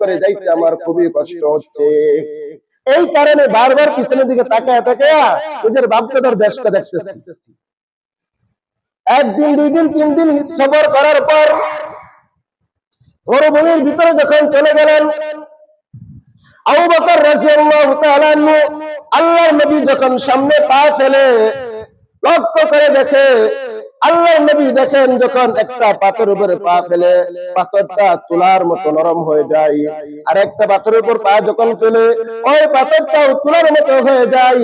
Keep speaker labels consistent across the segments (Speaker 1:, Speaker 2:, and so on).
Speaker 1: করে যাইতে আমার খুবই কষ্ট হচ্ছে। এই কারণে বারবার পিছনের দিকে তাকায় তাকায় নিজের বাপদাদার দেশটা দেখতেছি। একদিন, দুই দিন, তিন দিন সফর করার পর মরুভূমির ভিতরে যখন চলে গেলেন, আবু আল্লাহর নবী যখন সামনে পা ফেলে লক্ষ্য করে দেখে আল্লাহর নবী দেখেন যখন একটা পাথর উপরে পা ফেলে, পাথরটা তুলার মতো নরম হয়ে যায়। আর একটা পাথরের উপর পা যখন ফেলে, ওই পাথরটাও তুলার মতো হয়ে যায়।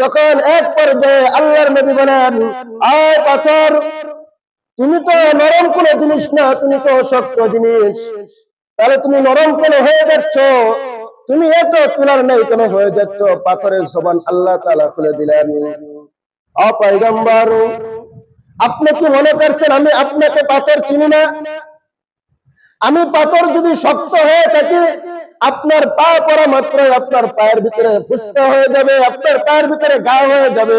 Speaker 1: যখন এক পর্যায়ে আল্লাহর নবী বলেন, আয় পাথর, তুমি তো নরম কোনো জিনিস না, তুমি তো শক্ত জিনিস। তাহলে তুমি নরম কেন হয়ে যাচ্ছ? তুমি এত তুলার নেই কেন হয়ে যাচ্ছ? পাথরের সমান আল্লাহ তালা খুলে দিলেন। অপয়গম্বর আপনি কি মনে করছেন আমি আপনাকে পাথর চিনি না? আমি পাথর যদি শক্ত হয়ে থাকি, আপনার পা পড়া মাত্র আপনার পায়ের ভিতরে ফুসকা হয়ে যাবে, আপনার পায়ের ভিতরে গা হয়ে যাবে।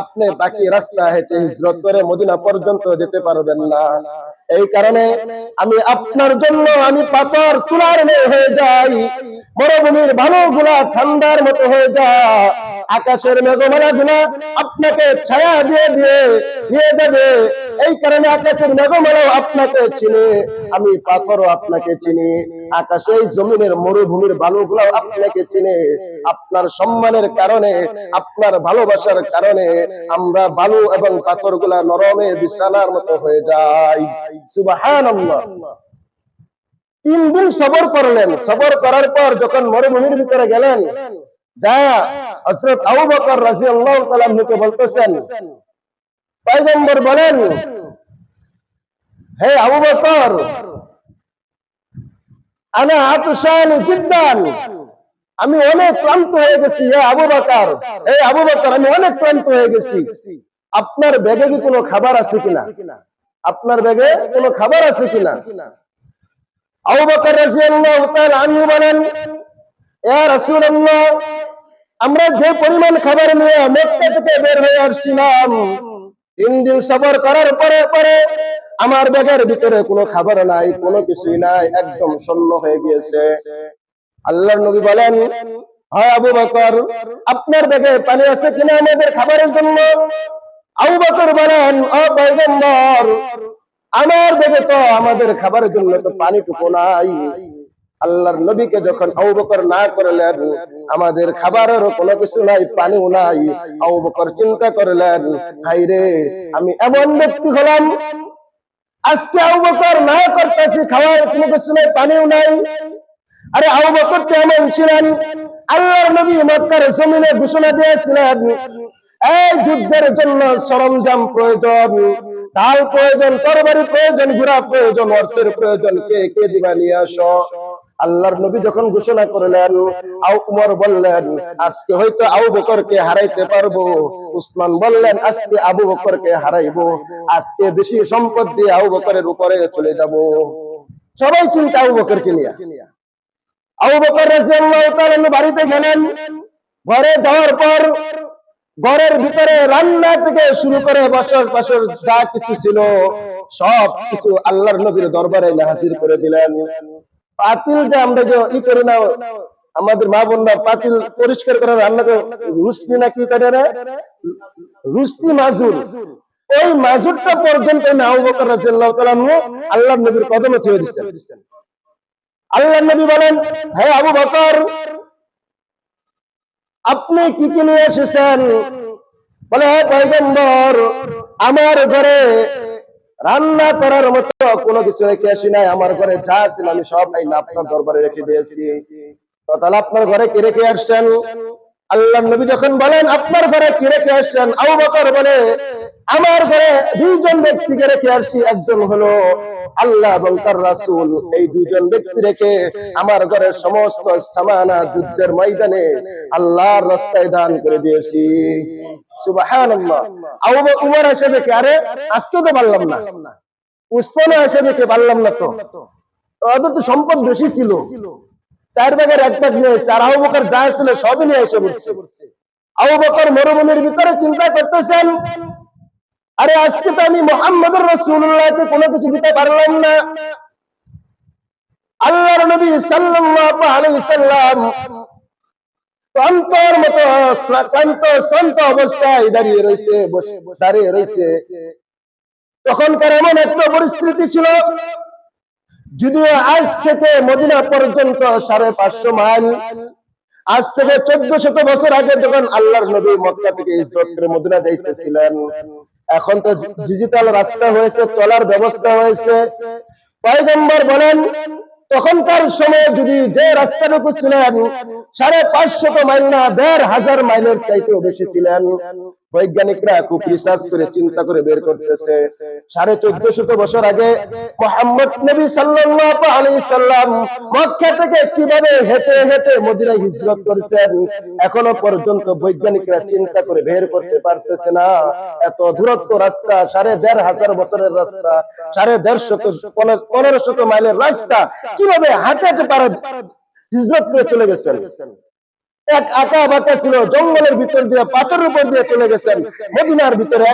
Speaker 1: আপনি বাকি রাস্তা হেঁটে হিজরত করে মদিনা পর্যন্ত যেতে পারবেন না। এই কারণে আমি আপনার জন্য আমি পাথর তুলার মেয়ে হয়ে যাই, মরুভূমির ভালো গুলা ঠান্ডার মতো হয়ে যায় আকাশের মেঘমালা গুলা আপনাকে ছায়া দিয়ে দিয়ে নিয়ে যাবে। এই কারণে আকাশের মেঘমালাও আপনাকে চিনে। আমি পাথরও আপনাকে চিনি। আকাশে এই জমিনের মরুভূমির বালুগুলাও আপনাকে চিনে। আপনার সম্মানের কারণে, আপনার ভালোবাসার কারণে আমরা বালু এবং পাথরগুলা নরমে বিছানার মতো হয়ে যাই। সুবহানাল্লাহ। তিন দিন সবর করলেন। সবর করার পর যখন মরুভূমির ভিতরে গেলেন, যা হযরত আবু বকর তাআলা কে বলতেছেন, পয়গম্বর বলেন, হে আবু বকর জিদ্দান, আমি অনেক ক্লান্ত হয়ে গেছি, হে আবু বকর, হে আবু বকর, আমি অনেক ক্লান্ত হয়ে গেছি। আপনার ব্যাগে কি কোনো খাবার আছে কিনা? আপনার ব্যাগে কোনো খাবার আছে কিনা? আবু বকর রাজি তাআলা আনহু বলেন, ইয়া রাসূলুল্লাহ আমরা যে পরিমাণ খাবার নিয়ে মক্কা থেকে বের হয়ে আসছিলাম, তিন দিন সফর করার পরে পরে আমার ব্যাগের ভিতরে কোনো খাবার নাই, কোনো কিছুই নাই, একদম শূন্য হয়ে গিয়েছে। আল্লাহর নবী বলেন, হয় আবু বকর, আপনার ব্যাগে পানি আছে কিনা আমাদের খাবারের জন্য? আবু বকর বলেন আমার ব্যাগে তো আমাদের খাবারের জন্য তো পানিটুকু নাই। আল্লাহর নবীকে যখন আবু বকর না করলেন, আমাদের খাবারেরও কোনো কিছু নাই, পানিও নাই। আবু বকর চিন্তা করলেন হাই রে আমি এমন ব্যক্তি হলাম, আজকে আবু বকর না করতেছি, খাওয়ার কোনো কিছু নাই, পানিও নাই। আরে আবু বকর তো এমন ছিলেন, আল্লাহর নবী মক্কার জমিনে ঘোষণা দিয়েছিলেন, এই যুদ্ধের জন্য সরঞ্জাম প্রয়োজন ঢাল প্রয়োজন, তরবারি প্রয়োজন, ঘোড়া প্রয়োজন, অর্থের প্রয়োজন, কে কে দিবা নিয়ে আসো? আল্লাহর নবী যখন ঘোষণা করলেন, আউ উমর বললেন, আজকে হয়তো আবু বকরকে হারাইতে পারব। উসমান বললেন, আজকে আবু বকরকে হারাইবো। আজকে বেশি সম্পদ দিয়ে আবু বকরের উপরে চলে যাব। সবাই চিন্তা আবু বকরকে নিয়ে। আবু বকর রাদিয়াল্লাহু তাআলা বাড়িতে গেলেন। ঘরে যাওয়ার পর ঘরের ভিতরে রান্না থেকে শুরু করে বছর বছর যা কিছু ছিল সব কিছু আল্লাহর নবীর দরবারে হাজির করে দিলেন। পাতিল যে আমরা যে ই করি না আমাদের মা বোনরা পাতিল পরিষ্কার করে রান্না করে, রুস্তি না কি করে রে? রুস্তি মাজুর। ওই মাজুরটা পর্যন্ত আল্লাহর নবীর কদমে ছুঁয়ে দিচ্ছেন আল্লাহর নবী বলেন, হে আবু বকর, আপনি কি কি নিয়ে এসেছেন? বলে, হে পয়গম্বর, আমার ঘরে রান্না করার মতো কোনো কিছু রেখে আসি নাই। আমার ঘরে যা ছিল আমি সব এই আপনার দরবারে রেখে দিয়েছি। তাহলে আপনার ঘরে কি রেখে আসছেন? আল্লাহ নবী যখন বলেন, আপনার ঘরে কি রেখে আসছেন? আবু বকর বলে, আমার ঘরে দুইজন ব্যক্তিকে রেখে আসছি। একজন হলো আল্লাহ এবং তার রাসূল। এই দুজন ব্যক্তি রেখে আমার ঘরের সমস্ত সামানা যুদ্ধের ময়দানে আল্লাহর রাস্তায় দান করে দিয়েছি। সুবহানাল্লাহ। এসে দেখে, আরে, আজকে তো পারলাম না। উসমানে এসে দেখে পারলাম না তো। সম্পদ বেশি ছিল। চার এক নিয়ে আর যা ছিল সবই নিয়ে এসে বকর মরুভূমির ভিতরে চিন্তা করতেছেন, আরে, আজকে তো আমি মোহাম্মদ রসুল্লাহকে কোনো কিছু দিতে পারলাম না। আল্লাহর নবী সাল্লাম ক্লান্তর মতো ক্লান্ত শ্রান্ত অবস্থায় দাঁড়িয়ে রয়েছে দাঁড়িয়ে রয়েছে। তখনকার এমন একটা পরিস্থিতি ছিল, যদিও আজ থেকে মদিনা পর্যন্ত সাড়ে পাঁচশো মাইল, আজ থেকে চোদ্দ শত বছর আগে যখন আল্লাহর নবী মক্কা থেকে ইসরত মদিনা যাইতেছিলেন, এখন তো ডিজিটাল রাস্তা হয়েছে, চলার ব্যবস্থা হয়েছে। পয়গম্বর বলেন তখনকার সময় যদি যে রাস্তাটুকু ছিলেন, সাড়ে পাঁচশত মাইল না, দেড় হাজার মাইলের চাইতেও বেশি ছিলেন। বৈজ্ঞানিকরা খুব রিসার্চ করে, চিন্তা করে বের করতেছে। সাড়ে চোদ্দ শত বছর আগে মোহাম্মদ নবী সাল্লাম মক্কা থেকে কীভাবে হেঁটে হেঁটে মদিনায় হিজরত করেছেন, এখনও পর্যন্ত বৈজ্ঞানিকরা চিন্তা করে বের করতে পারতেছে না। এত দূরত্ব রাস্তা, সাড়ে দেড় হাজার বছরের রাস্তা, সাড়ে দেড় শত পনেরো শত মাইলের রাস্তা, কীভাবে হাঁটাতে পারে হিজরত করে চলে গেছেন? এক আঁকা বাঁকা ছিল জঙ্গলের ভিতর দিয়ে পাথরের উপর দিয়ে চলে গেছেন। মদিনার ভিতরে